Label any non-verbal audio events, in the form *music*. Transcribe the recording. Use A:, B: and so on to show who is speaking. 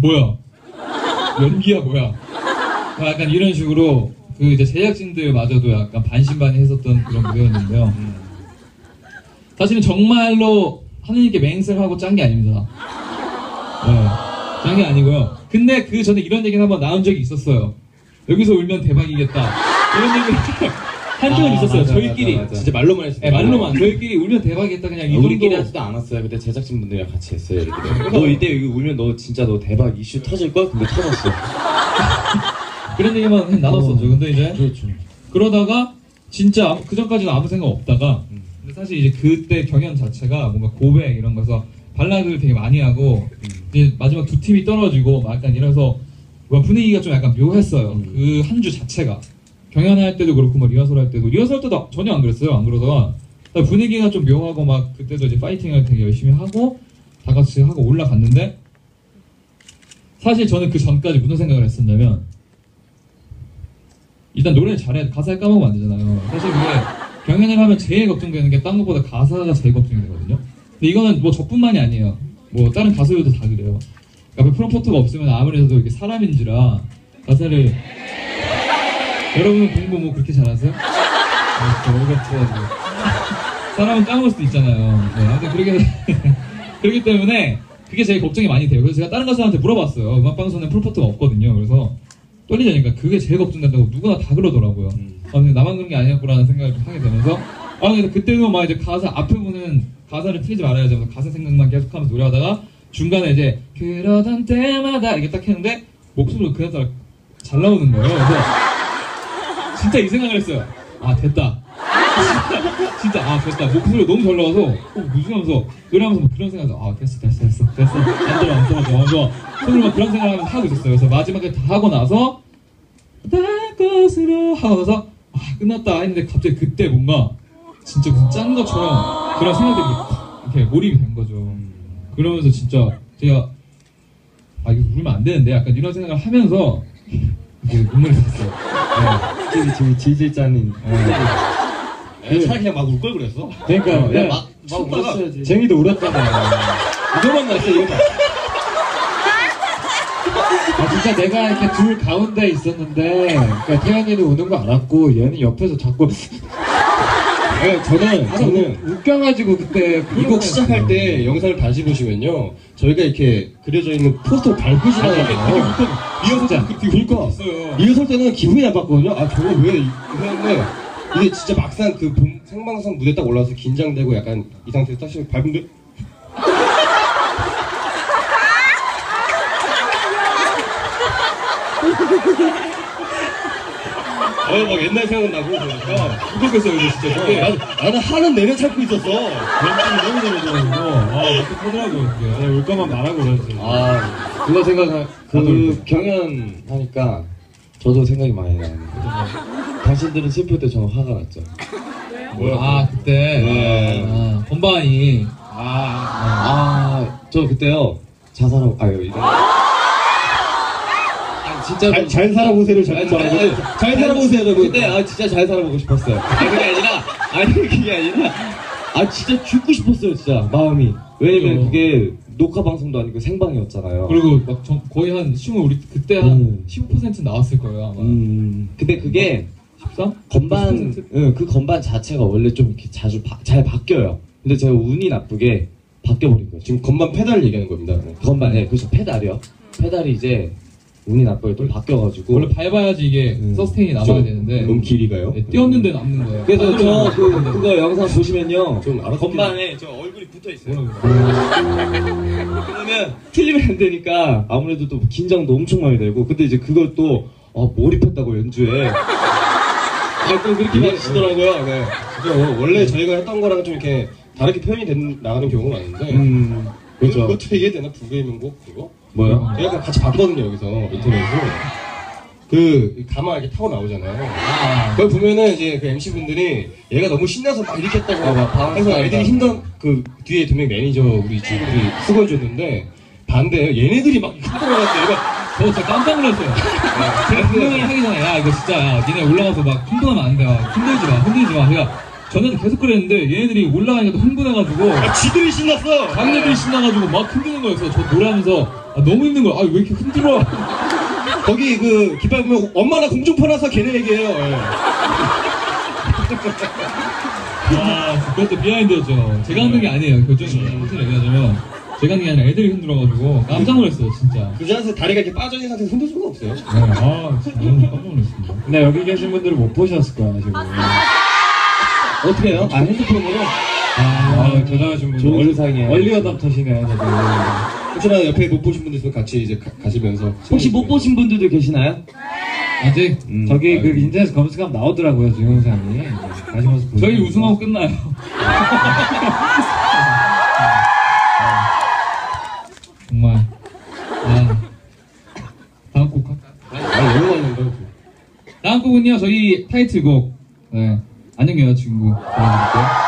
A: 뭐야 연기야 뭐야 뭐 약간 이런 식으로 그 이제 제작진들마저도 약간 반신반의 했었던 그런 무대였는데요. 사실은 정말로 하느님께 맹세하고 짠 게 아닙니다. 네, 짠 게 아니고요. 근데 그 전에 이런 얘기는 한번 나온 적이 있었어요. 여기서 울면 대박이겠다. 이런 얘기 한 적은
B: 아,
A: 있었어요.
B: 맞아,
A: 저희끼리.
B: 맞아, 맞아.
C: 진짜 말로만 했어요.
A: 네, 말로만 저희끼리 울면 대박이겠다 그냥 이.
B: 우리끼리 하지도 않았어요. 그때 제작진 분들이랑 같이 했어요. 얘기를. 너 이때 여기 울면 너 진짜 너 대박 이슈 터질 걸? 근데 터졌어. *laughs*
A: 그런 얘기만 나눴었죠. 근데 이제
B: 그렇죠.
A: 그러다가 진짜 아무- 그 전까지는 아무 생각 없다가 근데 사실 이제 그때 경연 자체가 뭔가 고백 이런 거서 발라드를 되게 많이 하고 이제 마지막 두 팀이 떨어지고 막 약간 이래서 뭔가 분위기가 좀 약간 묘했어요. 그 한 주 자체가 경연할 때도 그렇고 뭐 리허설 할 때도 리허설 때도 전혀 안 그랬어요. 안 그러다가 분위기가 좀 묘하고 막 그때도 이제 파이팅을 되게 열심히 하고 다 같이 하고 올라갔는데 사실 저는 그 전까지 무슨 생각을 했었냐면 일단 노래를 잘해 가사를 까먹으면 안 되잖아요. 사실 그게 경연을 하면 제일 걱정되는 게 딴 것보다 가사가 제일 걱정이 되거든요. 근데 이거는 뭐 저뿐만이 아니에요. 뭐 다른 가수들도 다 그래요. 그러니까 프롬포트가 없으면 아무래도 이렇게 사람인지라 가사를 여러분은 공부 뭐 그렇게 잘하세요? 아, 저 어렵죠. 사람은 까먹을 수도 있잖아요. 네, 아무튼 그렇게 *laughs* 그렇기 때문에 그게 제일 걱정이 많이 돼요. 그래서 제가 다른 가수한테 물어봤어요. 음악 방송은 풀포트가 없거든요. 그래서 떨리자니까 그게 제일 걱정된다고 누구나 다 그러더라고요. 아, 근데 나만 그런 게 아니었구라는 생각을 좀 하게 되면서 아, 근데 그때도 막 이제 가사 앞에 부분은 가사를 틀리지 말아야지 하면서 가사 생각만 계속하면서 노래하다가 중간에 이제 그러던 때마다 이게 딱 했는데 목소리가 그냥 잘 나오는 거예요. 그래서 진짜 이 생각을 했어요. 아 됐다. *laughs* 진짜 아 됐다. 목소리가 너무 잘 나와서 어, 무슨 하면서 노래하면서 막 그런 생각을 아 됐어 됐어 됐어 됐어 안 좋아 안 좋아 안안 좋아 손으로 막 그런 생각을 하면서 하고 있었어요. 그래서 마지막에 다 하고 나서 날 것으로 하고 나서 아 끝났다 했는데 갑자기 그때 뭔가 진짜 무슨 짠 것처럼 그런 생각들이 이렇게 몰입이 된 거죠. 그러면서 진짜 제가 아 이거 울면 안 되는데 약간 이런 생각을 하면서 이게 눈물이 났어요. 네.
B: 지금 지금 질질 짜는.
C: 야, 차라리 그냥 막 울 걸 그랬어.
B: 그러니까
C: 야,
B: 야,
C: 막, 막 울었어야지.
B: 쟁이도 울었잖아.
C: 이거만 났어, 이거만.
D: 아 진짜 내가 이렇게 둘 가운데 있었는데 그러니까 태연이는 우는 거 알았고 얘는 옆에서 자꾸
B: 네, 저는 저는
D: 우- 웃겨가지고 그때
C: 이 곡 시작할 때 영상을 다시 보시면요. 저희가 이렇게 그려져 있는 포스터를 밟고 지나가요. 리허설 때
A: 있어요.
C: 리허설 때는 기분이 나빴거든요. 아 저거 왜 이랬는데 이게 진짜 막상 그 본- 생방송 무대 딱 올라와서 긴장되고 약간 이 상태에서 다시 밟은데 어막 옛날 생각나고 그러니까
A: 울컥했어요 이거 진짜.
C: 어, 나는, 나는 하는 내내 참고 있었어.
A: 멘트가 너무 잘해줘가지고 아 어떡하더라고요 그게.
D: 울 거만 말하고 그러지
B: 아 그거 생각 그 경연 하니까 저도 생각이 많이 나요. 당신들은 슬플 때 저는 화가 났죠.
A: 아 그때
B: 네.
A: 아, 건반이
B: 아, 저 그때요 자살하고 아유 이런. 아, 진짜
C: 잘, 잘 살아보세요를
B: 아니,
C: 말하고 잘 살아보세요라고
B: 그때 아 진짜 잘 살아보고 싶었어요. 아니 그게 아니라 아니 그게 아니라 아 진짜 죽고 싶었어요 진짜 마음이. 왜냐면
A: 그죠.
B: 그게 녹화 방송도 아니고 생방이었잖아요.
A: 그리고 막 전, 거의 한 15, 우리 그때 한
B: 음.
A: 15% 나왔을 거예요 아마
B: 음 근데 그게
A: 13?
B: 건반, 응, 그 건반 자체가 원래 좀 이렇게 자주 바- 잘 바뀌어요. 근데 제가 운이 나쁘게 바뀌어버린 거죠.
C: 지금 건반 페달을 얘기하는 겁니다.
B: 건반, 네, 그래서 페달이요. 페달이 이제 운이 나쁘게 또 바뀌어가지고.
A: 원래 밟아야지 이게
B: 음.
A: 서스테인이 남아야
C: 좀
A: 되는데
C: 너무 길이가요?
A: 네, 뛰었는데 남는 거예요
B: 그래서
A: 아,
B: 저 그? 그거 영상 보시면요.
C: 좀 알아듣게-
B: 건반에 저 얼굴이 붙어 있어요. 그러면 틀리면 안 되니까 아무래도 또 긴장도 엄청 많이 되고. 근데 이제 그걸 또, 아, 몰입했다고 연주에. 아, 또 그렇게 말하시더라고요. 네.
C: 그죠. 원래 저희가 했던 거랑 좀 이렇게 다르게 표현이 된, 나가는 경우가 많은데
B: 음,
C: 그렇죠. 그것도 얘기해야 되나? 불가임명곡 그거?
B: 뭐요?
C: 저희가 같이 봤거든요 여기서 인터넷에서. 그 가마 이렇게 타고 나오잖아요.
A: 아,
C: 그걸 보면은 이제 그 MC 분들이 얘가 너무 신나서 막 이렇게 했다고
B: 아, 막 바운스
C: 해서. 애들이 힘든 그 뒤에 두 명 매니저 우리 친구들이 수고해줬는데 반대예요. 얘네들이 막 들어갔어요 얘가
A: 저 진짜 깜짝 놀랐어요. 제가 분명히 하기 전에 야 이거 진짜 야 니네 올라가서 막 흥분하면 안돼. 흔들지 마 흔들지 마. 제가 전에도 계속 그랬는데 얘네들이 올라가니까 또 흥분해가지고
C: 아, 지들이 신났어.
A: 자기네들이 신나가지고 막 흔드는 거였어. 저 노래하면서 아, 너무 힘든 거야. 아, 왜 이렇게 흔들어?
C: 거기 그 깃발 보면 엄마나 공중파 나서 걔네 얘기해요. 예.
A: 아, 그것도 비하인드였죠. 제가 흔든 게 아니에요. 교정이. 솔직히 얘기하자면. 제가 흔든 게 아니라 애들이 흔들어가지고 깜짝 놀랐어요, 진짜.
C: 그 자세 다리가 이렇게 빠져 있는 상태에서 흔들 수가 없어요.
A: 네, 아, 진짜 너무 깜짝 놀랐습니다.
D: 근데 여기 계신 분들은 못 보셨을 거야 지금.
B: 어떻게 해요? 아, 핸드폰으로?
D: 아, 대단하신 분.
B: 좋은 세상이야.
D: 얼리 어답터시네 다들.
C: 혹시나 옆에 못 보신 분들 있으면 같이 이제 가, 가시면서
B: 혹시 못 보신 분들도 계시나요?
A: 아직
B: 음.
D: 저기 그 인터넷 검색하면 나오더라고요 동영상이. 이제 가시면서 보시면.
A: 저희 우승하고 끝나요. *laughs* 정말. 아. 다음 곡 할까요?
C: 아 너무 많은 거예요.
A: 다음 곡은요, 저희 타이틀곡. 네. 안녕 여자친구. 들어볼게요.